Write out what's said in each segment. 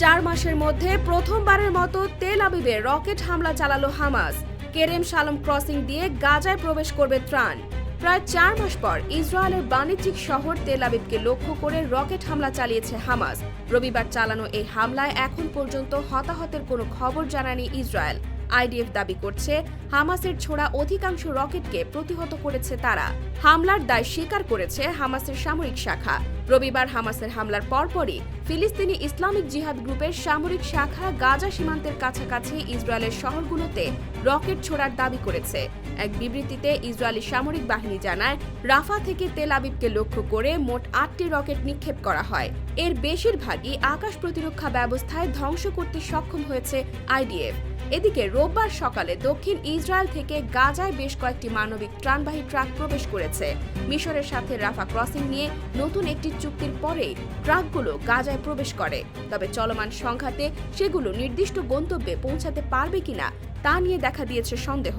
চার মাসের মধ্যে প্রথমবারের মতো তেল আবিবে রকেট হামলা চালালো হামাস। কেরেম সালম ক্রসিং দিয়ে গাজায় প্রবেশ করবে ত্রাণ। প্রায় চার মাস পর ইসরায়েলের বাণিজ্যিক শহর তেল আবিবকে লক্ষ্য করে রকেট হামলা চালিয়েছে হামাস। রবিবার চালানো এই হামলায় এখন পর্যন্ত হতাহতের কোনো খবর জানায়নি ইসরায়েল। আইডিএফ দাবি করছে, হামাসের ছোড়া অধিকাংশ রকেটকে প্রতিহত করেছে তারা। হামলার দায় স্বীকার করেছে হামাসের সামরিক শাখা। রবিবার হামাসের হামলার পরপরই ফিলিস্তিনি ইসলামিক জিহাদ গ্রুপের সামরিক শাখা গাজা সীমান্তের কাছাকাছি ইসরায়েলের শহরগুলোতে রকেট ছোড়ার দাবি করেছে। এক বিবৃতিতে ইসরায়েলি সামরিক বাহিনী জানায়, রাফা থেকে তেল আবিবকে লক্ষ্য করে মোট আটটি রকেট নিক্ষেপ করা হয়। এর বেশিরভাগই আকাশ প্রতিরক্ষা ব্যবস্থায় ধ্বংস করতে সক্ষম হয়েছে আইডিএফ। এদিকে রোববার সকালে দক্ষিণ ইসরায়েল থেকে গাজায় বেশ কয়েকটি মানবিক ত্রাণবাহী ট্রাক প্রবেশ করেছে। মিশরের সাথে রাফা ক্রসিং নিয়ে নতুন একটি চুক্তির পরেই ট্রাকগুলো গাজায় প্রবেশ করে। তবে চলমান সংঘাতে সেগুলো নির্দিষ্ট গন্তব্যে পৌঁছাতে পারবে কিনা তা নিয়ে দেখা দিয়েছে সন্দেহ।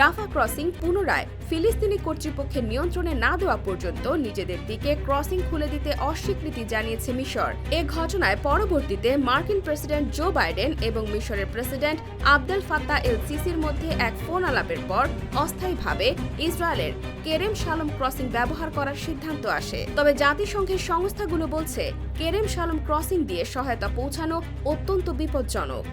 রাফা ক্রসিং পুনরায় ফিলিস্তিনি কর্তৃপক্ষের নিয়ন্ত্রণে না দেওয়া পর্যন্ত নিজেদের দিকে ক্রসিং খুলে দিতে অস্বীকৃতি জানিয়েছে মিশর। এ ঘটনায় পরবর্তীতে মার্কিন প্রেসিডেন্ট জো বাইডেন এবং মিশরের প্রেসিডেন্ট আবদেল ফাত্তা এল সিসির মধ্যে এক ফোন আলাপের পর অস্থায়ীভাবে ইসরায়েলের কেরেম শালম ক্রসিং ব্যবহার করার সিদ্ধান্ত আসে। তবে জাতিসংঘের সংস্থাগুলো বলছে, কেরেম শালম ক্রসিং দিয়ে সহায়তা পৌঁছানো অত্যন্ত বিপজ্জনক।